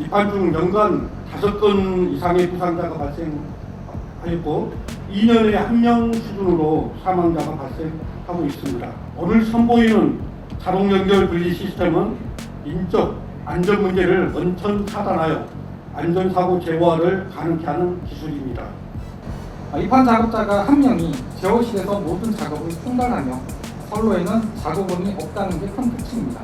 이팔 중 연간 5건 이상의 부상자가 발생하였고 2년에 한 명 수준으로 사망자가 발생하고 있습니다. 오늘 선보이는 자동 연결 분리 시스템은 인적 안전 문제를 원천 차단하여 안전사고 제어를 가능케 하는 기술입니다. 아, 이판 작업자가 한 명이 제어실에서 모든 작업을 충당하며 선로에는 작업원이 없다는 게 큰 특징입니다.